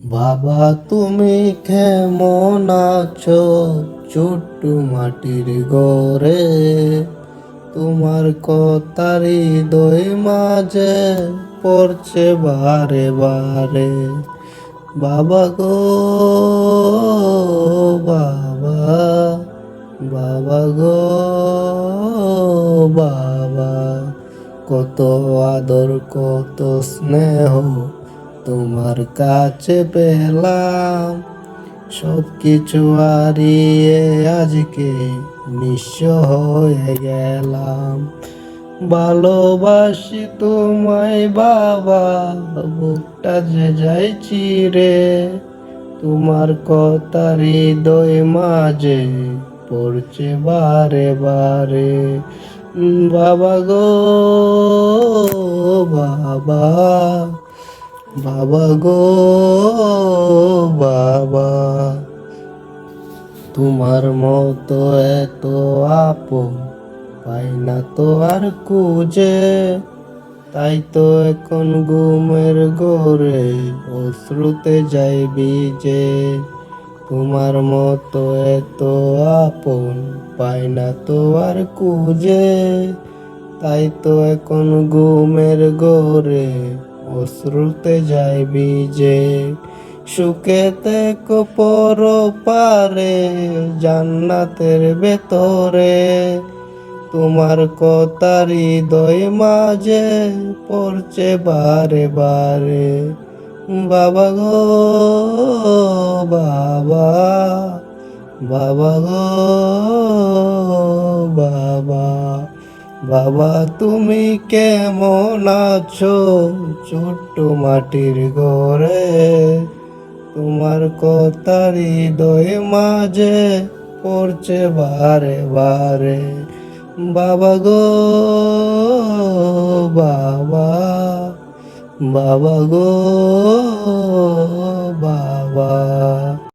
বাবা, তুমি কেমন আছো? ছোট্ট মাটির ঘরে তোমার কথারি দই মাঝে পড়ছে বারে বারে। বাবা গো, বাবা বাবা গো, বাবা, কত আদর, কত স্নেহ তোমার কাছে পেলাম সব কিছু হারিয়ে আজকে নিঃস্ব হয়ে গেলাম। ভালোবাসি তোমায় বাবা, বুকটা যে যাইছি রে তোমার কথা হৃদয় মাঝে পড়ছে বারে বারে। বাবা গো, বাবা। বাবা গো, বাবা। তোমার মতো এত আপন পাই না তো আর কুজে তাই তো এখন ঘুমের গোরে অশ্রুতে যাই বিজে তোমার মতো এত আপন পাই না তো আর কুজে তাই তো এখন ঘুমের গোরে অশ্রুতে যাই বিজে সুখেতে কপর পারে, জান্নাতের ভেতরে। তোমার কথা হৃদয় মাঝে পড়ছে বারে বারে। বাবা গো, বাবা বাবা গো। বাবা, তুমি কেমন আছো? ছোট্ট মাটির ঘরে তোমার কথা হৃদয় মাঝে পড়ছে বারে বারে। বাবা গো, বাবা বাবা গো, বাবা।